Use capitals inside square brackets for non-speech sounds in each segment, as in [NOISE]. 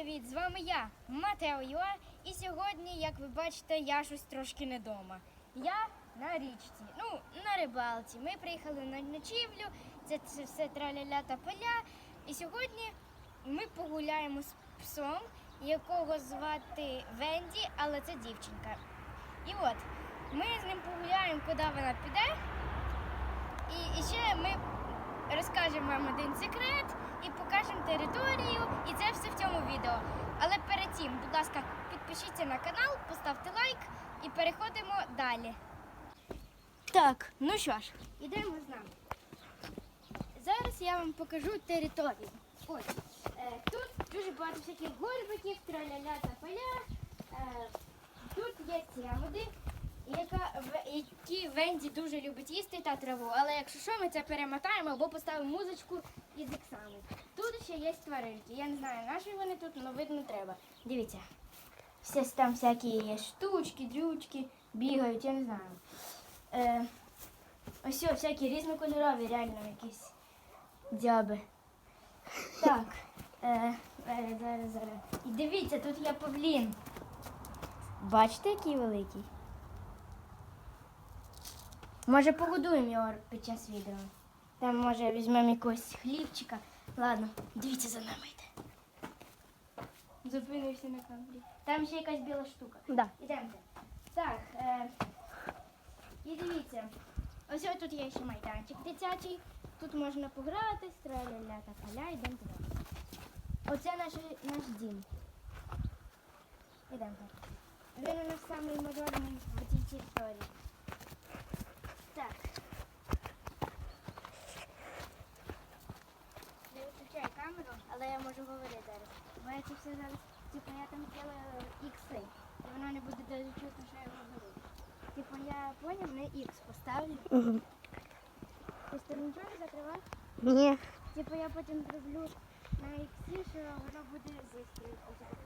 привіт! З вами я, Матео Юа, і сьогодні, як ви бачите, я щось трошки не вдома. Я на річці, ну, на рибалці. Ми приїхали на ночівлю, це, це все траля-ля та поля. І сьогодні ми погуляємо з псом, якого звати Венді, але це дівчинка. І от, ми з ним погуляємо, куди вона піде. І, і ще ми розкажемо вам один секрет і покажемо територію, і це все в цьому відео. Але перед тим, будь ласка, підпишіться на канал, поставте лайк і переходимо далі. Так, ну що ж, ідемо з нами. Зараз я вам покажу територію. Ось, е, тут дуже багато всяких горбиків, траля-ля та поля. Е, тут є ягоди, яка, які Венді дуже любить їсти та траву. Але якщо що, ми це перемотаємо або поставимо музичку із іксами. Тут ще є тваринки. Я не знаю, на що вони тут, але видно треба. Дивіться. Всі там всякі є штучки, дрючки, бігають, я не знаю. Е, ось всякі різнокольорові, реально якісь дзяби. Так. Е, зараз, зараз, зараз. І дивіться, тут є павлін. Бачите, який великий? Може, погодуємо його під час відео. Там, може, візьмемо якогось хлібчика. Ладно, дивіться за нами йде. Зупинився на камері. Там ще якась біла штука. Да. Ідемте. Так, е, і дивіться. Ось ось тут є ще майданчик дитячий. Тут можна пограти, стріляля та поля, йдемо туди. Оце наш, наш дім. Ідемте. Він у нас самий мажорний в цій території. Так. Я виключаю камеру, але я можу говорити зараз. Бо я це все зараз, типу, я там зробила ікси. І воно не буде дуже чути, що я говорю. Типу, я поняв, на ікс поставлю. Угу. Тобто нічого не закривав. Ні. Типу, я потім зроблю на іксі, що воно буде зистрілити.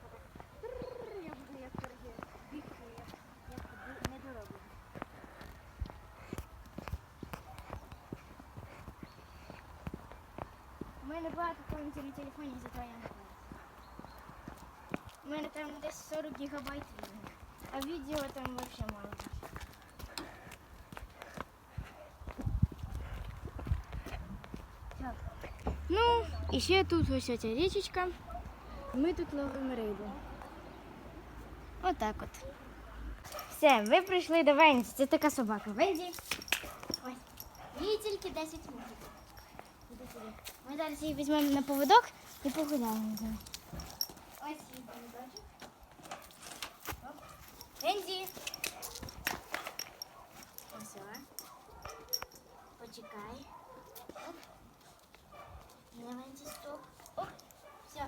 мене багато пам'яті на телефоні, зато я не знаю. У мене там десь 40 гігабайт відео, а відео там взагалі мало. Так. Ну, і ще тут ось ця річечка. Ми тут ловимо рибу. Отак от. Все, ви прийшли до Венді. Це така собака. Венді. Ось. Їй тільки 10 років. Ми зараз її візьмемо на поводок і погуляємо з нею. Ось її поводочок. Оп. Ось. о. Почекай. Оп. Не, Венді, стоп. Оп. Все.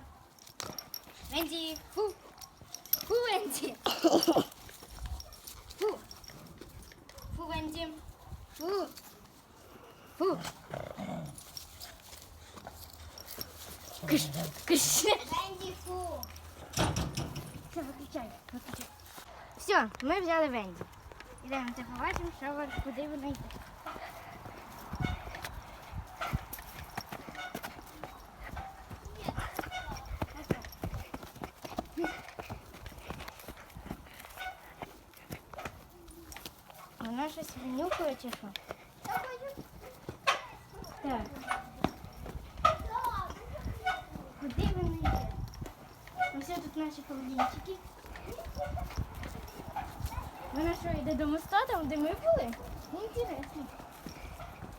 Венді. Фу. Фу, Венді. Фу. Фу, Венді. Фу. Фу. Киш, киш. Венді, фу. Все, виключай, виключай. Все, ми взяли Венді. Ідемо, ти побачимо, що ви- куди вона йде. Вона щось винюхає чи що? Так. Куди вона йде? Ось тут наші павлінчики. Вона що, йде до моста, там, де ми були? Інтересно.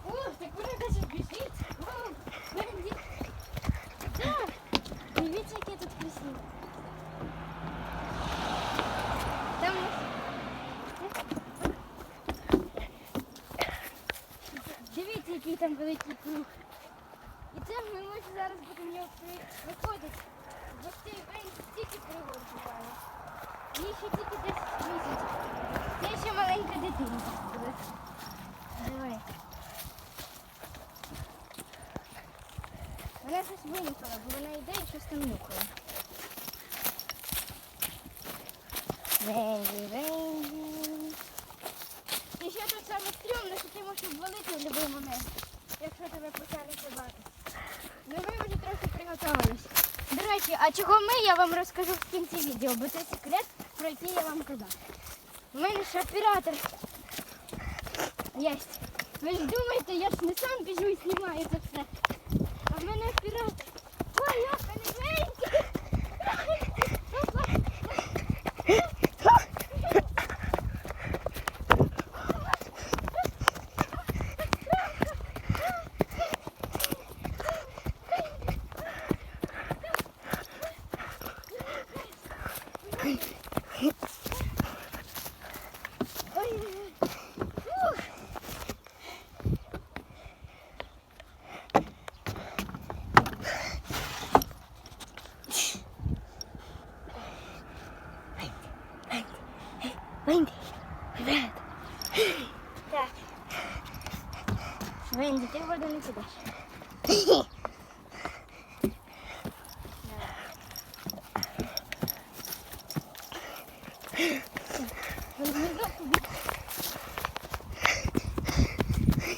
О, так вона навіть біжить. О. Так. Дивіться, яке тут красиво. Там Дивіться, який там великий круг. І це ми зараз будемо його виходити. Бо цей день стільки. Їй ще тільки 10 місяців. Це ще маленька дитина. Давай. Вона щось винюхала, бо вона йде і щось там нюхає. І ще тут саме стрьомно, що ти можеш обвалити в будь-який момент, якщо тебе почали собаки. Ну ми вже трохи приготувалися. До речі, а чого ми, я вам розкажу в кінці відео, бо це секрет, про який я вам казав. У мене ж оператор є. Ви ж думаєте, я ж не сам біжу і знімаю це все. А в мене оператор. Ой, я маленький. Ой, Фух. Венді, привіт. Так. Венді, ти в воду не підеш.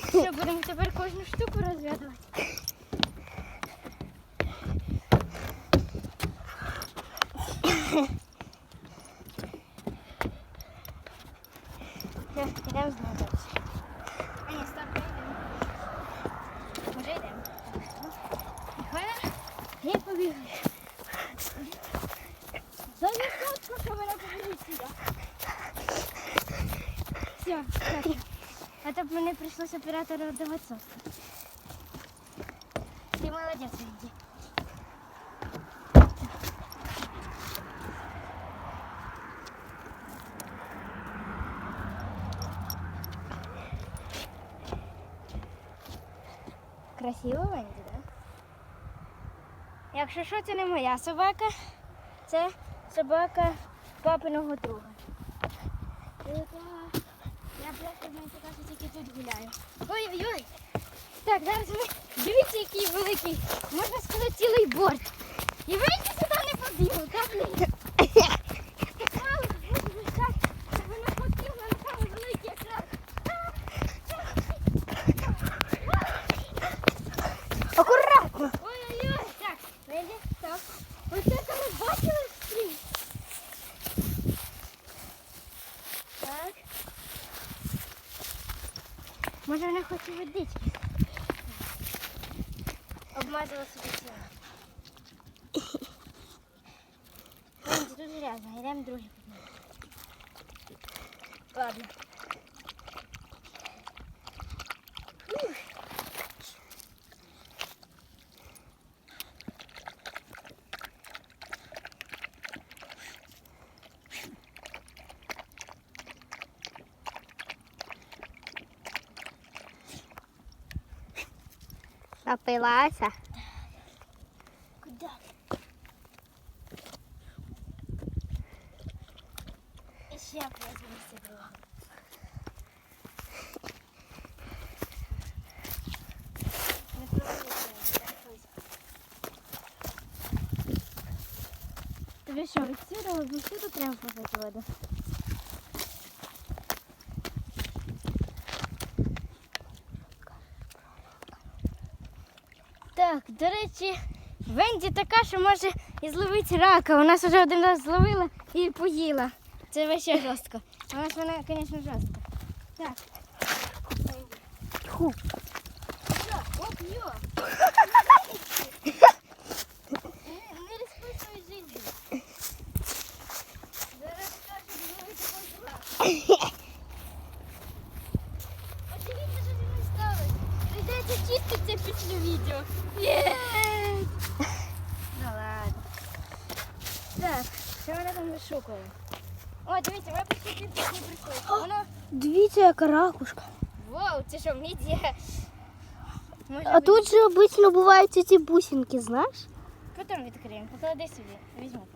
Все, будемо тепер кожну штуку розглядати. Все, йдемо знову далі. А ні, стоп, не йдемо. Може йдемо. Хвиля, і побігли. За що мене побіжить сюди. Все, так. А то б мені прийшлося оператора давати сотку. Ти молодець, Венді. Красиво Венді, так? Якщо що, це не моя собака, це собака папиного друга. Я просто мені кажуть, тільки тут гуляю. Ой-ой-ой. Так, зараз ми дивіться, який великий, можна сказати, цілий борт. І вийти сюди не побігли, так блін? Мало, боже, так, щоб воно хотіло на самий великий екран. Акуратно. Ой-ой-ой. Так, Леді, стоп. Оце там ви бачили стрій? Так. Може вона хоче водички? Обмазала собі тіло. Дуже грязно, йдемо другий. Ладно. Напилася. Куда? Еще возьму себе. Тобі що, відсюди, відсюди треба попити воду? Так, до речі, Венді така, що може і зловити рака. У нас вже один раз зловила і поїла. Це вообще жорстко. У нас вона, звісно, жорстка. Так. Ху. Все, Оп, йо. Не- Не рискуй свою життя. Зараз скажуть, зловити контроль. Подивіться, що зі мною сталося. Прийдеться чистити це після відео. Є! Ну ладно. Так, що вона там? О, дивіться, ми почти тут не прийшли. Воно... Дивіться, яка ракушка. Вау, це що, мідія? А тут же обично бувають ці бусинки, знаєш? Потім відкриємо, поклади собі, візьму.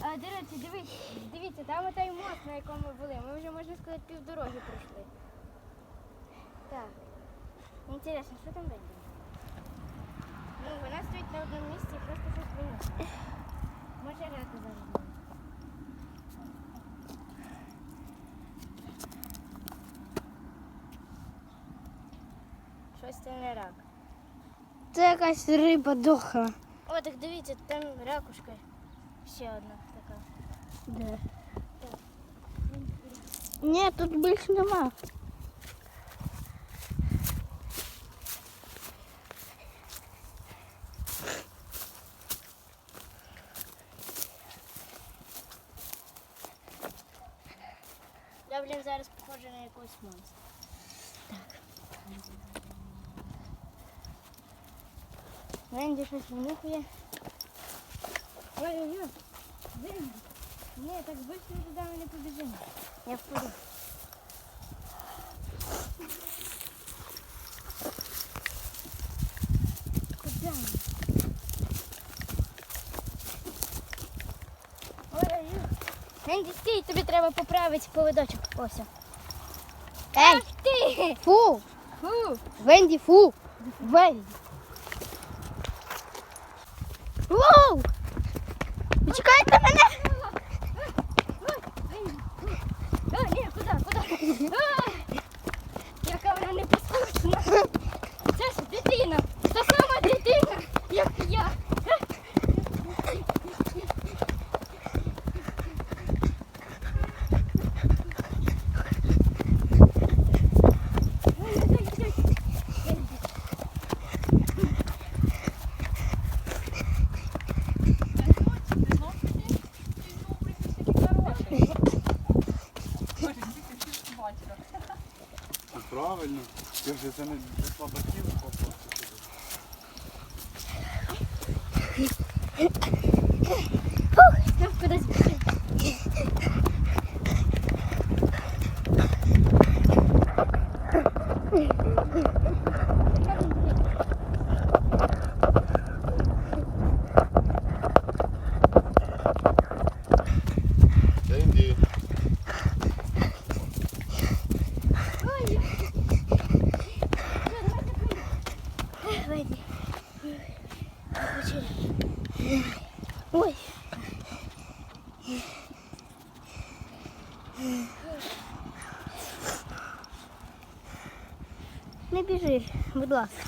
А, до речі, дивись, дивіться, там отай мост, на якому ми були. Ми вже, можна сказати, півдороги пройшли. Так. Інтересно, що там буде? Ну, вона стоїть на одному місці і просто щось виносить. Може раки зараз. Щось це не рак. Це якась риба дохла. От так дивіться, там ракушка. Ще одна така. Де? Ні, тут більше нема. Щось винюхує. Ой-ой-ой. Венді. Ні, так швидко туди ми не побіжимо. Я впаду. Куди? Ой-ой-ой. Венді, стій, тобі треба поправити поводочок. Ось. Ей, Ах ти! фу! Фу! Венді, фу! Венді! Ah! [LAUGHS] Правильно. Я вже це не для слабаків попросив. Там кудись біжить. Денді. Ой. Вийди. Ой. Не біжи, будь ласка.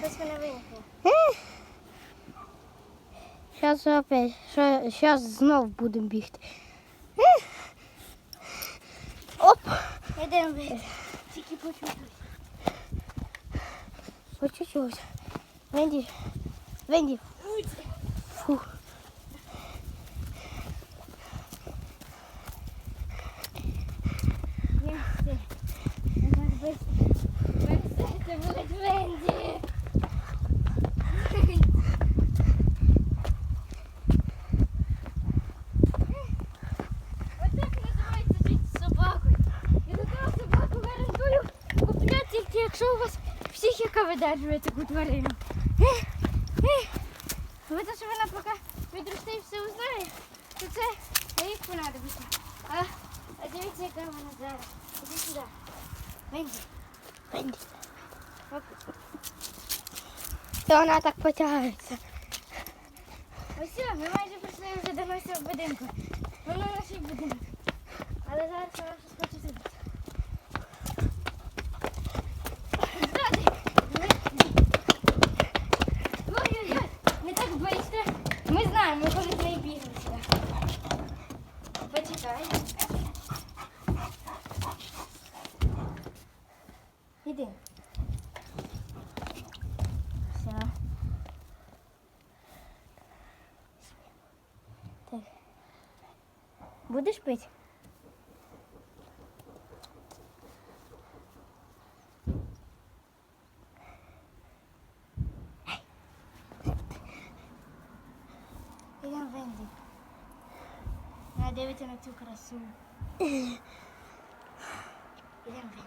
Щось мене виникло. Зараз опять, зараз знов будемо бігти. Оп! Йдемо вийти. Тільки почути. По чуть-чуть. Венді, Венді, фу. Ні, все. Давай быстро. Мене серце болить Венді. Отак називається жити з собакою. Я така собаку гарантую купляти тільки якщо у вас психіка видержує таку тварину. Ех, ех. Ви те, що вона поки відросте і все узнає, то це їй понадобиться. А, а дивіться, яка вона зараз. Іди сюди. Венді. Венді. Та вона так потягається. Ось ми майже прийшли вже до нашого будинку. Воно наш будинок. Але зараз вона щось хоче зробити. Ззади! Ой-ой-ой, не так боїшся. Ми знаємо, ми коли з нею бігли сюди. Почекай. Іди. Все. Так. Будеш пити? Ідемо Венді. Вона дивиться на цю красу. Ідемо Венді.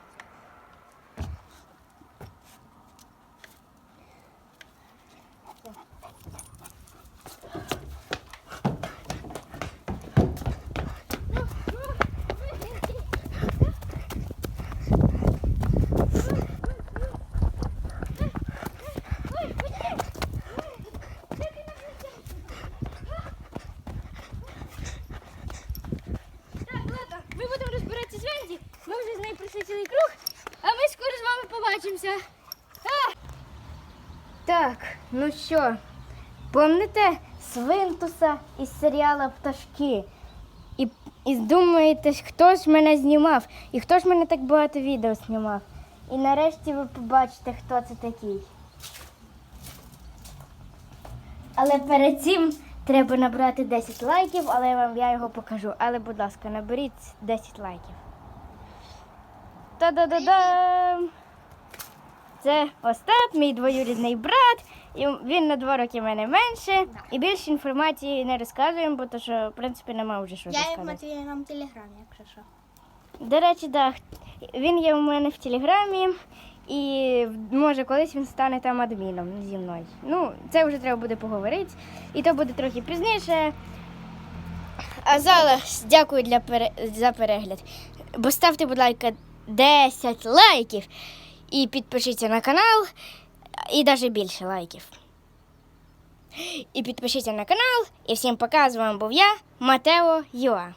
Так, ладно, ми будемо розбиратися з Венді. Ми вже з нею пройшли цілий круг, а ми скоро з вами побачимося. А! Так, ну що, помните Свинтуса із серіала Пташки? І, і думаєте, хто ж мене знімав? І хто ж мене так багато відео знімав? І нарешті ви побачите, хто це такий. Але перед цим треба набрати 10 лайків, але вам я його покажу. Але, будь ласка, наберіть 10 лайків. Та-да-да-дам! Це Остап, мій двоюрідний брат. І він на два роки мене менше. І більше інформації не розказуємо, бо то, що, в принципі, нема вже що Я розказувати. Матвій нам телеграмі, якщо що. До речі, так. Він є у мене в телеграмі, і може колись він стане там адміном зі мною. Ну, це вже треба буде поговорити. І то буде трохи пізніше. А зараз дякую для пере... за перегляд. Бо ставте, будь ласка, 10 лайків і підпишіться на канал, і навіть більше лайків. І підпишіться на канал, і всім пока, з вами був я, Матео Юа.